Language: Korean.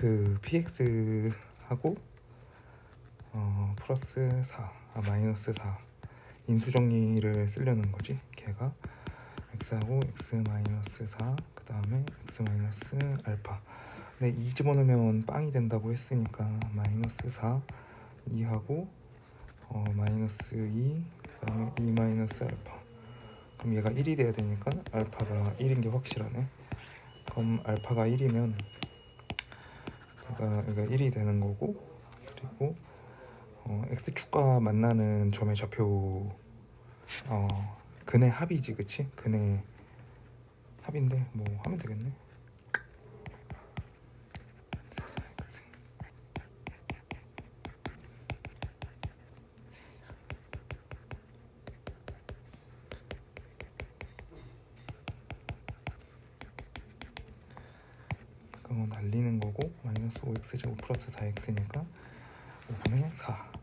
그 px하고 어 플러스 4, 아 마이너스 4 인수 정리를 쓰려는 거지. 걔가 x하고 x 마이너스 4, 그 다음에 x 마이너스 알파. 근데 2 집어넣으면 빵이 된다고 했으니까 마이너스 4, 2하고 어 마이너스 2, 그 다음에 2 마이너스 알파. 그럼 얘가 1이 돼야 되니까 알파가 1인 게 확실하네. 그럼 알파가 1이면 얘가 얘가 1이 되는 거고 그리고 어, x축과 만나는 점의 좌표 어 근의 합이지 그치? 근의 합인데 뭐 하면 되겠네. 그거 날리는 거고 마이너스 5x 제곱 플러스 4x니까 5분의 4